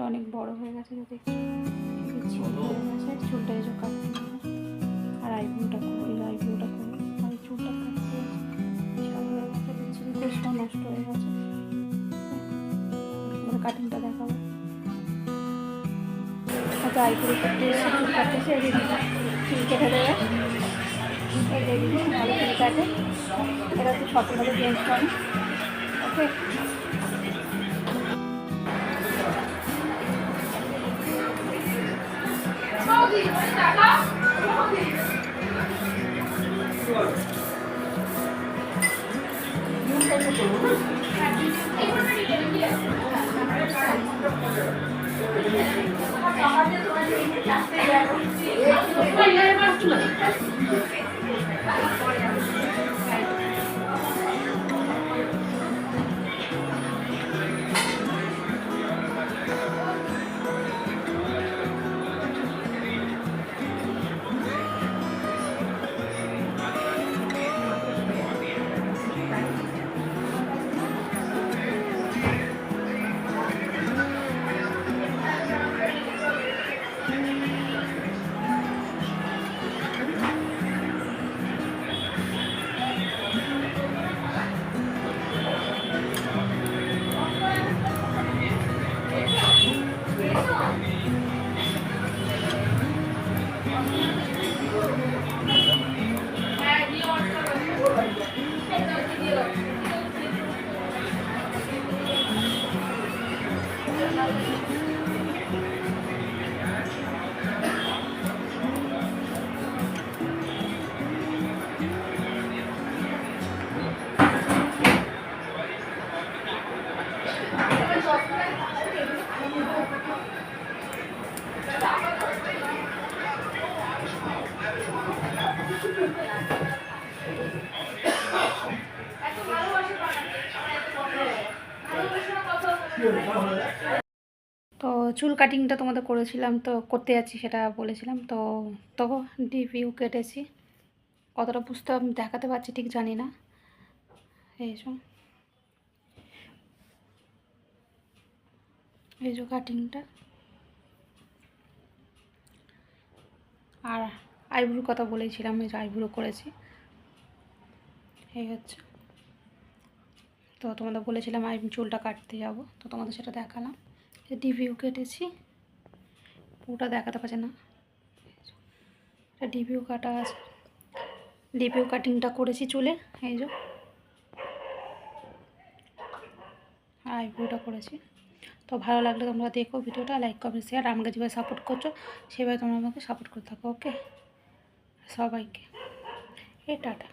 চুলটা অনেক বড় হয়ে গেছে যদি ছিল হয়ে গেছে চুলটা কাটতে আর আইব্রোটা করি আইব্রোটা করি আর চুলটা কাটতে নষ্ট হয়ে গেছে। কাটিংটা দেখাবো। হয়তো আইব্রো করতে এসে চুল কাটতেছে চুল কেটে দেবে ভালো চুল কাটে এটা তো সকালে চেঞ্জ করে ওকে তো চুল কাটিংটা তোমাদের করেছিলাম, তো করতে যাচ্ছি সেটা বলেছিলাম। তো তো ডিভিউ কেটেছি। কতটা বুঝতে দেখাতে পারছি, ঠিক জানি না। এই এই যে কাটিংটা আর আইব্রোর কথা বলেছিলাম, এই যে আইব্রো করেছি। এই হচ্ছে। তো তোমাদের বলেছিলাম আমি চুলটা কাটতে যাব, তো তোমাদের সেটা দেখালাম। ডিভিউ কেটেছি, পুরোটা দেখাতে পারছে না। ডিভিউ কাটা আছে। ডিভিউ কাটিংটা করেছি চুলে, এই যে। আইব্রোটা করেছি। তো ভালো লাগলে তোমরা দেখো ভিডিওটা, লাইক, কমেন্ট শেয়ার আমাকে যেভাবে সাপোর্ট করছ, সেভাবে তোমরা আমাকে সাপোর্ট করতে থাকো ওকে সবাইকে। এ টাটা।